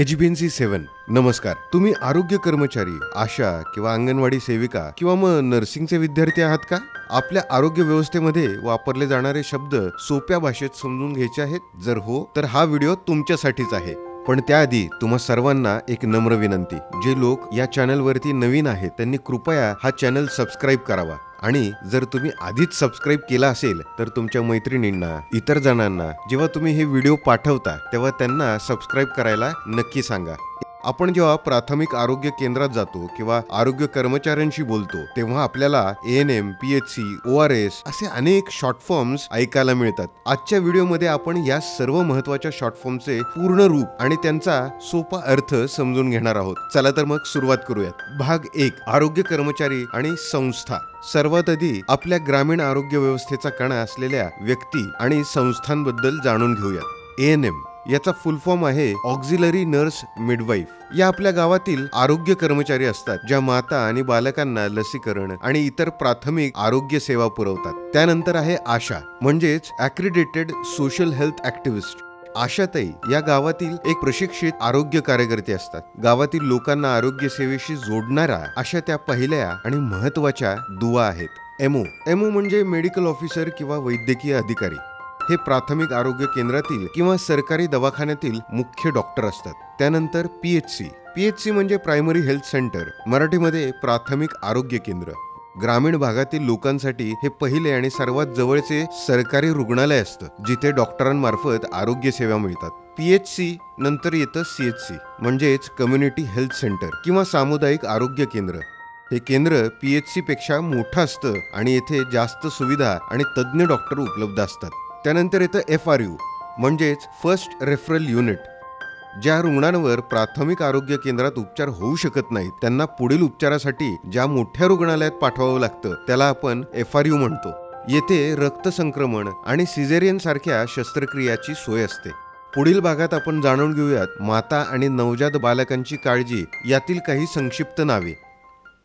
H सेवन. नमस्कार. तुम्ही आरोग्य कर्मचारी आशा किंवा अंगणवाडी सेविका किंवा मग नर्सिंगचे विद्यार्थी आहात का? आपल्या आरोग्य व्यवस्थेमध्ये वापरले जाणारे शब्द सोप्या भाषेत समजून घ्यायचे आहेत? जर हो तर हा व्हिडिओ तुमच्यासाठीच आहे. पण त्याआधी तुम्हा सर्वांना एक नम्र विनंती. जे लोक या चॅनलवरती नवीन आहेत त्यांनी कृपया हा चॅनल सबस्क्राईब करावा. आणि जर तुम्ही आधीच सबस्क्राईब केला असेल तर तुमच्या मैत्रिणींना इतर जणांना जेव्हा तुम्ही हे व्हिडिओ पाठवता तेव्हा त्यांना सबस्क्राईब करायला नक्की सांगा. आपण जेव्हा प्राथमिक आरोग्य केंद्रात जातो किंवा आरोग्य कर्मचाऱ्यांशी बोलतो तेव्हा आपल्याला A N M P H C O R S असे अनेक शॉर्ट फॉर्म्स ऐकायला मिळतात. आजच्या व्हिडिओमध्ये आपण या सर्व महत्त्वाच्या शॉर्ट फॉर्मचे पूर्ण रूप आणि त्यांचा सोपा अर्थ समजून घेणार आहोत. चला तर मग सुरुवात करूयात. भाग एक आरोग्य कर्मचारी आणि संस्था. सर्वात आधी आपल्या ग्रामीण आरोग्य व्यवस्थेचा कणा असलेल्या व्यक्ती आणि संस्थांबद्दल जाणून घेऊयात. ए एन एम याचा फुल फॉर्म आहे ऑक्झिलरी नर्स मिडवाईफ या आपल्या गावातील आरोग्य कर्मचारी असतात ज्या माता आणि बालकांना लसीकरण आणि इतर प्राथमिक आरोग्य सेवा पुरवतात. त्यानंतर आहे आशा म्हणजेच ऍक्रिडेटेड सोशल हेल्थ ऍक्टिव्हिस्ट आशाताई या गावातील एक प्रशिक्षित आरोग्य कार्यकर्ते असतात. गावातील लोकांना आरोग्य सेवेशी जोडणारा अशा त्या पहिल्या आणि महत्त्वाच्या दुवा आहेत. एमओ एमओ म्हणजे मेडिकल ऑफिसर किंवा वैद्यकीय अधिकारी. हे प्राथमिक आरोग्य केंद्रातील किंवा सरकारी दवाखान्यातील मुख्य डॉक्टर असतात. त्यानंतर P H C. P H C म्हणजे प्रायमरी हेल्थ सेंटर मराठीमध्ये प्राथमिक आरोग्य केंद्र. ग्रामीण भागातील लोकांसाठी हे पहिले आणि सर्वात जवळचे सरकारी रुग्णालय असतं जिथे डॉक्टरांमार्फत आरोग्य सेवा मिळतात. पी एच सी नंतर येतं सी एच सी म्हणजेच कम्युनिटी हेल्थ सेंटर किंवा सामुदायिक आरोग्य केंद्र. हे केंद्र पी एच सी पेक्षा मोठं असतं आणि येथे जास्त सुविधा आणि तज्ज्ञ डॉक्टर उपलब्ध असतात. त्यानंतर येतं एफ आर यू म्हणजेच फर्स्ट रेफरल युनिट. ज्या रुग्णांवर प्राथमिक आरोग्य केंद्रात उपचार होऊ शकत नाहीत त्यांना पुढील उपचारासाठी ज्या मोठ्या रुग्णालयात पाठवावं लागतं त्याला आपण एफ आर यू म्हणतो. येथे रक्त संक्रमण आणि सिझेरियन सारख्या शस्त्रक्रियाची सोय असते. पुढील भागात आपण जाणून घेऊयात माता आणि नवजात बालकांची काळजी यातील काही संक्षिप्त नावे.